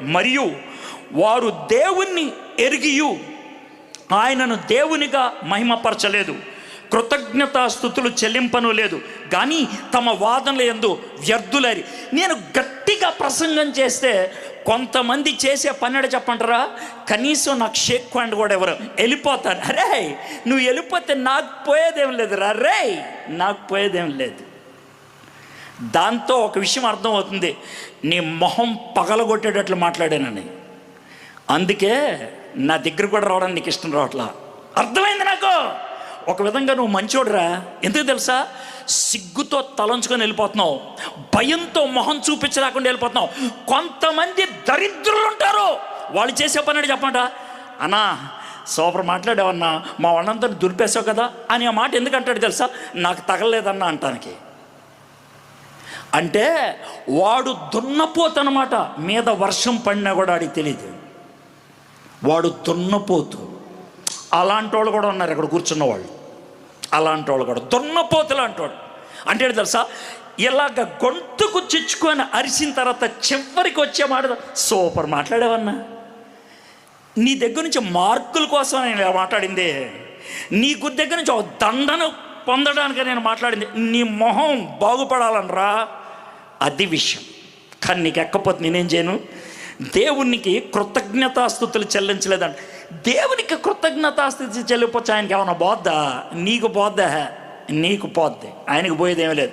మరియు వారు దేవుణ్ణి ఎరిగియు ఆయనను దేవునిగా మహిమపరచలేదు. కృతజ్ఞతాస్థుతులు చెల్లింపను లేదు. కానీ తమ వాదనలు ఎందు వ్యర్థులరి. నేను గట్టిగా ప్రసంగం చేస్తే కొంతమంది చేసే పన్నెడ చెప్పంటారా? కనీసం నాకు షేక్ హ్యాండ్ కూడా ఎవరు? వెళ్ళిపోతారు అరే నువ్వు వెళ్ళిపోతే నాకు పోయేదేం లేదు రే నాకు పోయేదేం లేదు. దాంతో ఒక విషయం అర్థమవుతుంది. నీ మొహం పగలగొట్టేటట్లు మాట్లాడానని. అందుకే నా దగ్గర కూడా రావడానికి నీకు ఇష్టం రావట్లా. అర్థమైంది నాకు? ఒక విధంగా నువ్వు మంచోడురా. ఎందుకు తెలుసా? సిగ్గుతో తలంచుకొని వెళ్ళిపోతున్నావు. భయంతో మొహం చూపించలేకుండా వెళ్ళిపోతున్నావు. కొంతమంది దరిద్రులు ఉంటారు. వాళ్ళు చేసే పని ఏంటి అనా అన్నా సూపర్ మాట్లాడావన్నా మా వాళ్ళంతా దురిపేసావు కదా అని ఆ మాట ఎందుకంటాడు తెలుసా? నాకు తగలలేదన్నా అంటానికి. అంటే వాడు దున్నపోతనమాట మీద వర్షం పడినా కూడా ఆడికి తెలియదు వాడు దున్నపోతు. అలాంటి వాళ్ళు కూడా ఉన్నారు ఇక్కడ కూర్చున్న వాళ్ళు అలాంటి వాళ్ళు కూడా. దున్నపోతు లాంటి వాడు అంటే తెలుసా? ఇలాగ గొంతుకు చిచ్చుకొని అరిసిన తర్వాత చివరికి వచ్చే మాట సూపర్ మాట్లాడేవన్నా. నీ దగ్గర నుంచి మార్కుల కోసం నేను ఇలా మాట్లాడింది. నీ దగ్గర నుంచి ఒక దండను పొందడానికి నేను మాట్లాడింది. నీ మొహం బాగుపడాలనరా. అది విషయం. కానీ నీకు ఎక్కపోతే నేనేం చేయను? దేవునికి కృతజ్ఞతాస్థుతులు చెల్లించలేదంట. దేవునికి కృతజ్ఞతాస్థుతి చెల్లిపోతే ఆయనకి ఏమైనా బోద్దా? నీకు బోద్దా? నీకు పోద్ది. ఆయనకు పోయేదేమీ లేదు.